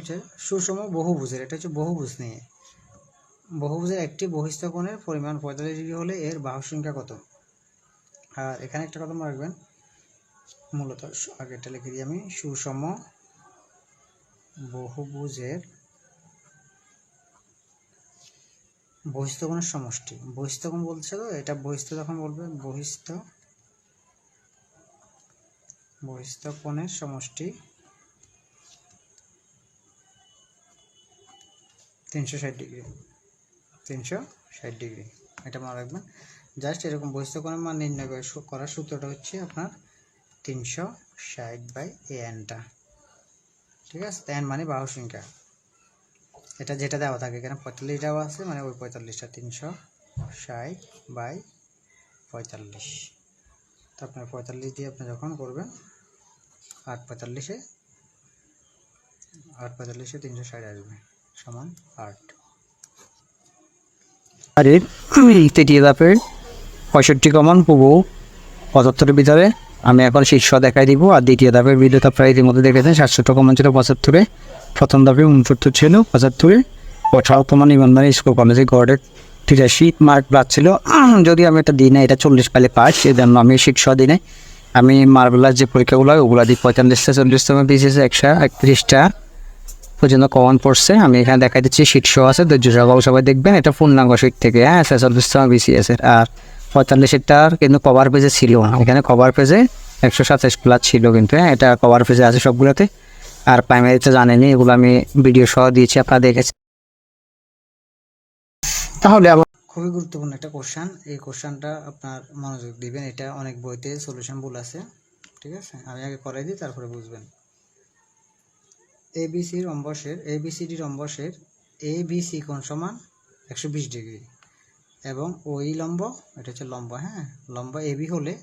হচ্ছে সুষম বহুভুজের, এটা হচ্ছে বহুভুজ নিয়ে। বহুভুজের একটি বহিস্থ কোণের পরিমাণ পঁয়তাল্লিশ ডিগ্রি হলে এর বাহু সংখ্যা কত? আর এখানে একটা কথা মনে রাখবেন, মূলত আগে এটা লিখে দিই আমি, সুষম বহুভুজের বহিস্থ কোণের সমষ্টি। বহিস্থ কোণ বলছে তো, এটা বহিস্থ যখন বলবে, বহিস্থ বহিস্থ কোণের সমষ্টি তিনশো ষাট ডিগ্রি। তিনশো ষাট ডিগ্রি। এটা মনে রাখবেন। জাস্ট এরকম বহিস্থ কোণের মান নির্ণয় করে করার সূত্রটা হচ্ছে আপনার তিনশো ষাট বাই এ এনটা ঠিক আছে? এন মানে বাহু সংখ্যা। এটা যেটা দেওয়া থাকে এখানে পঁয়তাল্লিশ দেওয়া আছে মানে ওই পঁয়তাল্লিশটা তিনশো ষাট বাই পঁয়তাল্লিশ। তো আপনার পঁয়তাল্লিশ দিয়ে আপনি যখন করবেন, আট পঁয়তাল্লিশে আট পঁয়তাল্লিশে তিনশো ষাট আসবে। সমান আট। আরে তৃতীয় ধাপের পঁয়ষট্টি কমন পূর্ব পঁচাত্তরের ভিতরে। আমি এখন শীর্ষ দেখাই দিব, আর দ্বিতীয় ধাপের ভিডিওটা প্রায় ইতিমধ্যে দেখেছেন, সাতষট্টি কমন ছিল পঁচাত্তরে। প্রথম ধাপে উনসত্তর ছিল পঁচাত্তরে। ওঠাও তোমার নিবন্ধন স্কুল কলেজে গড়ে তিরাশি মার্ক ছিল। যদি আমি এটা দিই না এটা চল্লিশ পাইলে পাস, সেজন্য আমি শীর্ষ দিই নাই আমি মার্বেলার যে পরীক্ষাগুলো হয়, ওগুলো দিই পঁয়তাল্লিশটা চল্লিশটা বিশেষে একশো, একত্রিশটা। পর্যন্ত কমন পড়ছে, আমি এখানে দেখাই দিচ্ছি শীর্ষ আছে, ধৈর্য সহকারে সবাই দেখবেন, এটা পূর্ণাঙ্গ শীট থেকে হ্যাঁ ছেচল্লিশ বিসিএস এর আর পঁয়তাল্লিশেরটার কিন্তু কভার পেজে ছিল না। এখানে কভার পেজে একশো সাতাশ প্লাস ছিল কিন্তু হ্যাঁ এটা কভার পেজে আছে সবগুলোতে। আর প্রাইমারিতে জানেনি এগুলো আমি ভিডিও সহ দিয়েছি, আপনারা দেখেছেন। তাহলে আবার খুবই গুরুত্বপূর্ণ একটা কোশ্চান এই কোশ্চানটা আপনার মনোযোগ দিবেন, এটা অনেক বইতে সলিউশন ভুল আছে, ঠিক আছে? আমি আগে করাই দিই, তারপরে বুঝবেন। এবিসি রম্বসের এবিসিডি রম্বসের এ বি সি কোণ সমান একশো বিশ ডিগ্রি। এবং ওই লম্ব, এটা হচ্ছে লম্ব হ্যাঁ? লম্ব এবি হলে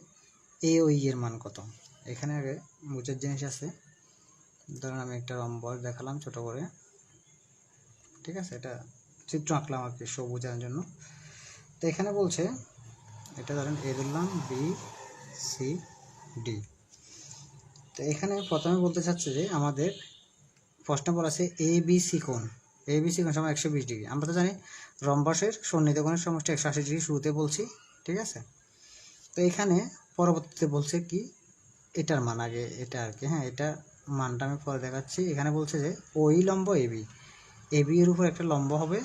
এ ওই এর মান কত? এখানে আগে বুঝার জিনিস আছে। ধরুন আমি একটা রম্ব দেখালাম ছোট করে। ঠিক আছে? এটা চিত্র আঁকলাম আর কি শো বোঝানোর জন্য। তো এখানে বলছে, এটা ধরেন এ ধরলাম বি সি ডি তো এখানে প্রথমে বলতে চাচ্ছে যে আমাদের প্রশ্ন বলা আছে এ বি কোণ। এ বি সি কোণ সমান একশো বিশ ডিগ্রি। আমরা তো জানি রম্বসের সন্নিহিত কোণের সমষ্টি একশো আশি ডিগ্রি শুরুতে বলছি, ঠিক আছে? তো এখানে পরবর্তীতে বলছে কি, এটার মান আগে, এটা আর কি হ্যাঁ এটা মানটা আমি পরে দেখাচ্ছি। এখানে বলছে যে ওই লম্ব এবি এবি এর উপর একটা লম্ব হবে।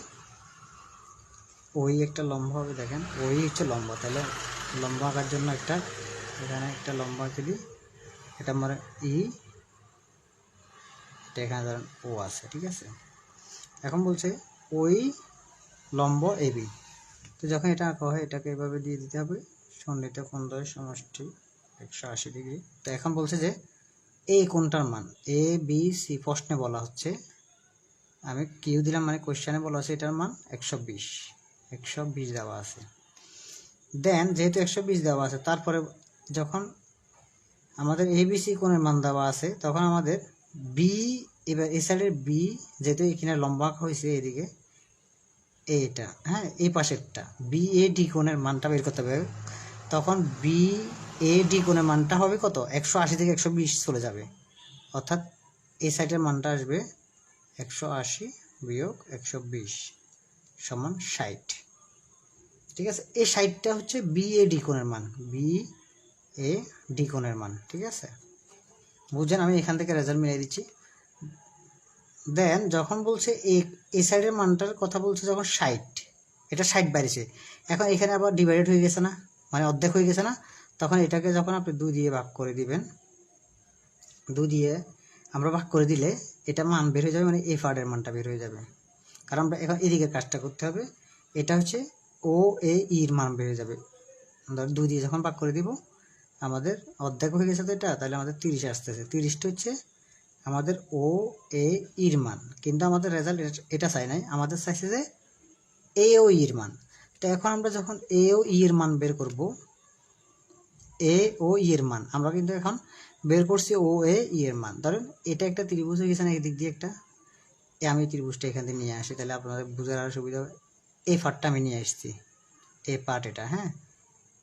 ওই একটা লম্ব হবে, দেখেন, ওই হচ্ছে লম্ব। তাহলে লম্ব আঁকার জন্য একটা, এখানে একটা লম্ব আঁকে দিই। এটা আমার ই এটা এখানে ধরেন ও আছে, ঠিক আছে? এখন বলছে ওই লম্ব এবি তো যখন এটা আঁকা হয়, এটাকে এভাবে দিয়ে দিতে হবে। সন্নিহিত কোণদ্বয়ের সমষ্টি একশো আশি ডিগ্রি। তো এখন বলছে যে এই কোনটার মান এ বি সি প্রশ্নে বলা হচ্ছে, আমি কিউ দিলাম মানে কোশ্চেনে বলা আছে এটার মান একশো বিশ। একশো বিশ দেওয়া আছে। দেন যেহেতু একশো বিশ দেওয়া আছে, তারপরে যখন আমাদের এবিসি কোণের মান দেওয়া আছে, তখন আমাদের বি এবার এই সাইডের বি যেহেতু এখানে লম্বা হয়েছে এদিকে এইটা হ্যাঁ এই পাশেরটা বি এ ডি কোণের মানটা বের করতে হবে। তখন বি এ ডি কোণের মানটা হবে কত? একশো আশি থেকে একশো বিশ চলে যাবে। অর্থাৎ এই সাইডের মানটা আসবে একশো আশি বিয়োগ একশো বিশ সমান ষাট। ঠিক আছে? এই ষাটটা হচ্ছে বি এ ডি কোণের মান। বি এ ডি কোণের মান। ঠিক আছে? বুঝছেন আমি এখান থেকে রেজাল্ট মিলিয়ে দিচ্ছি। দেন যখন বলছে এই সাইডের মানটার কথা বলছে যখন ষাট, এটা ষাট বাড়িছে। এখন এখানে আবার ডিভাইডেড হয়ে গেছে না? মানে অর্ধেক হয়ে গেছে না? তখন এটাকে যখন আপনি দুই দিয়ে ভাগ করে দিবেন দুই দিয়ে আমরা ভাগ করে দিলে এটা মান বের হয়ে যাবে মানে এই ফার্ডের মানটা বের হয়ে যাবে। কারণ আমরা এখন এদিকে কাজটা করতে হবে, এটা হচ্ছে ও এ ইর মান বের হয়ে যাবে। দুই দিয়ে যখন ভাগ করে দিব আমাদের অর্ধেক হয়ে গেছে তো এটা, তাহলে আমাদের তিরিশে আসতেছে। তিরিশটা হচ্ছে আমাদের ও এ ইর মান কিন্তু আমাদের রেজাল্ট এটা চাই নাই, আমাদের চাইছে যে এ ও ইর মান তো এখন আমরা যখন এ ও ইর মান বের করব এ ও ইয়ের মান আমরা কিন্তু এখন বের করছি ও এ ইয়ের মান ধরেন এটা একটা ত্রিভুজ হয়ে গেছে না এদিক দিয়ে একটা? এ আমি ত্রিভুজটা এখান থেকে নিয়ে আসি, তাহলে আপনাদের বুঝার আরও সুবিধা হবে। এই পার্টটা আমি নিয়ে আসছি। এই পার্ট এটা হ্যাঁ?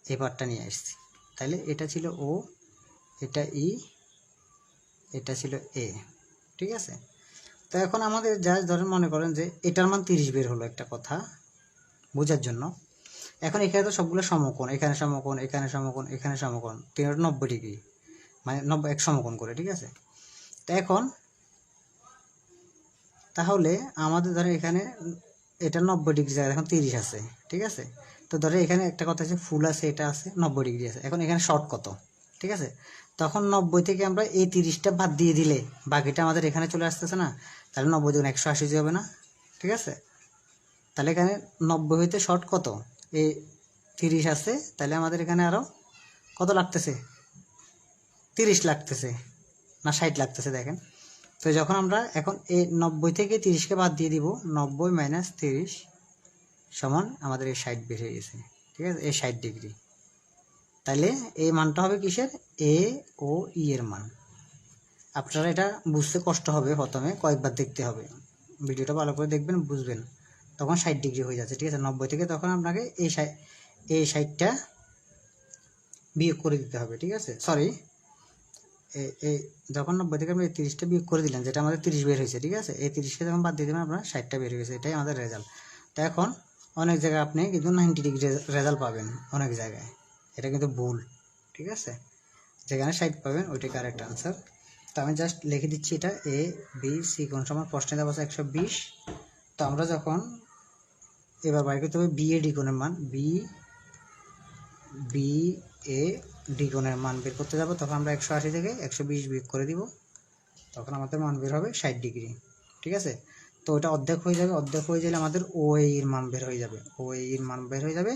এই পার্টটা নিয়ে আসছি। তাহলে এটা ছিল ও, এটা ই, এটা ছিল এ, ঠিক আছে? তো এখন আমাদের যা ধরেন মনে করেন যে এটার মান তিরিশ বের হলো একটা কথা বোঝার জন্য। এখন এখানে তো সবগুলো সমকোণ, এখানে সমকোণ এখানে সমকোণ এখানে সমকোণ তিনটা নব্বই ডিগ্রি মানে নব্বই এক সমকোণ করে, ঠিক আছে? তো এখন তাহলে আমাদের ধরে এখানে এটা নব্বই ডিগ্রি জায়গায় এখন তিরিশ আছে, ঠিক আছে? তো ধরে এখানে একটা কথা আছে, ফুল আছে, এটা আছে, নব্বই ডিগ্রি আছে। এখন এখানে শর্ট কত, ঠিক আছে? তখন নব্বই থেকে আমরা এই তিরিশটা বাদ দিয়ে দিলে, বাকিটা আমাদের এখানে চলে আসতেছে না, তাহলে নব্বই দেখুন একশো আশি হবে না, ঠিক আছে? তাহলে এখানে নব্বই হইতে শর্ট কত? এই তিরিশ আছে, তাহলে আমাদের এখানে আরও কত লাগতেছে? তিরিশ লাগতেছে, না ষাট লাগতেছে দেখেন। তো যখন আমরা এখন এই নব্বই থেকে তিরিশকে বাদ দিয়ে দিব, নব্বই মাইনাস তিরিশ সমান আমাদের এই ষাট বের হয়ে গেছে, ঠিক আছে? এই ষাট ডিগ্রি তাহলে এই মানটা হবে কিসের? এ ও ই এর মান। আপনারা এটা বুঝতে কষ্ট হবে প্রথমে, কয়েকবার দেখতে হবে। ভিডিওটা ভালো করে দেখবেন, বুঝবেন। তখন ষাট ডিগ্রি হয়ে যাচ্ছে, ঠিক আছে? নব্বই থেকে তখন আপনাকে এই ষাট, এই ষাটটা বিয়োগ করে দিতে হবে, ঠিক আছে? সরি এই যখন নব্বই থেকে আপনি তিরিশটা বিয়োগ করে দিলেন যেটা আমাদের তিরিশ বের হয়েছে, ঠিক আছে? এই তিরিশকে যখন বাদ দিয়ে দেবেন আপনার ষাটটা বের হয়েছে, এটাই আমাদের রেজাল্ট তো এখন অনেক জায়গায় আপনি কিন্তু নাইনটি ডিগ্রি রেজাল্ট পাবেন, অনেক জায়গায়। এটা কিন্তু ভুল, ঠিক আছে? যেখানে ষাট পাবেন, ওইটাই কারেক্ট আনসার তো আমি জাস্ট লিখে দিচ্ছি এটা এ বি সি কোন সময় প্রশ্নে দেওয়া আছে একশো বিশ। তো আমরা যখন এবার বাইর করতে হবে বি এ ডি কোণের মান বি বি এ কোণের মান বের করতে যাব, তখন আমরা একশো আশি থেকে একশো বিশ বিয়োগ করে দিব। তখন আমাদের মান বের হবে ষাট ডিগ্রি, ঠিক আছে? তো ওটা অর্ধেক হয়ে যাবে, অর্ধেক হয়ে গেলে আমাদের ও এর মান বের হয়ে যাবে। ও এর মান বের হয়ে যাবে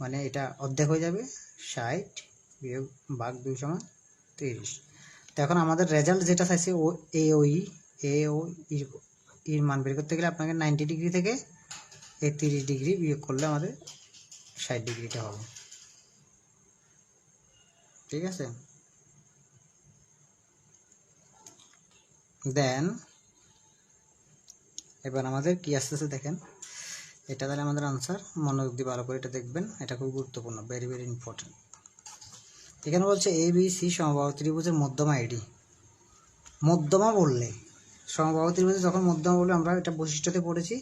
মানে এটা অর্ধেক হয়ে যাবে ষাট বিয়োগ বাঘ দুই সমান তিরিশ। তো এখন আমাদের রেজাল্ট যেটা চাইছে ও এ ও ই এ ও ইর মান বের করতে গেলে আপনাকে নাইনটি ডিগ্রি থেকে এই তিরিশ ডিগ্রি বিয়োগ করলে আমাদের ষাট ডিগ্রিটা হবে। ঠিক আছে? দেন এবার আমাদের কি আসতেছে দেখেন। এটা তাহলে আমাদের আনসার মনোযোগ দিয়ে ভালো করে এটা দেখবেন। এটা খুব গুরুত্বপূর্ণ ভেরি ভেরি ইম্পর্টেন্ট এখানে বলছে এ বি সি সমবাহু ত্রিভুজের মধ্যমা এডি মধ্যমা বললে, সমবাহু ত্রিভুজে যখন মধ্যমা বললে আমরা এটা বৈশিষ্ট্যতে পড়েছি।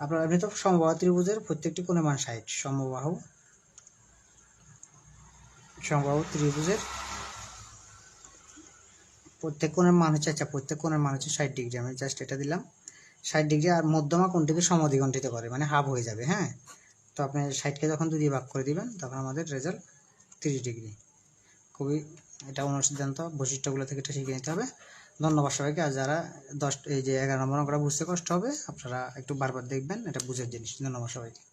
আপনার এমনি তো, সমবাহু ত্রিভুজের প্রত্যেকটি কোণে মান ষাট, সমবাহু সমবাহু ত্রিভুজের প্রত্যেক কোণের মান হচ্ছে আচ্ছা প্রত্যেক কোণের মান হচ্ছে ষাট ডিগ্রি। আমি জাস্ট এটা দিলাম। ষাট ডিগ্রি আর মধ্যমা কোণটিকে সমদ্বিগণ্ঠিত করে মানে হাফ হয়ে যাবে হ্যাঁ? তো আপনি ষাটকে যখন দুই দিয়ে ভাগ করে দিবেন, তখন আমাদের রেজাল্ট তিরিশ ডিগ্রি। খুবই এটা অনুসিদ্ধান্ত বৈশিষ্ট্যগুলো থেকে এটা শিখে নিতে হবে। ধন্যবাদ সবাইকে। আর যারা দশ, এই যে এগারো নম্বর অঙ্কটা বুঝতে কষ্ট হবে, আপনারা একটু বারবার দেখবেন, এটা বুঝের জিনিস। ধন্যবাদ সবাইকে।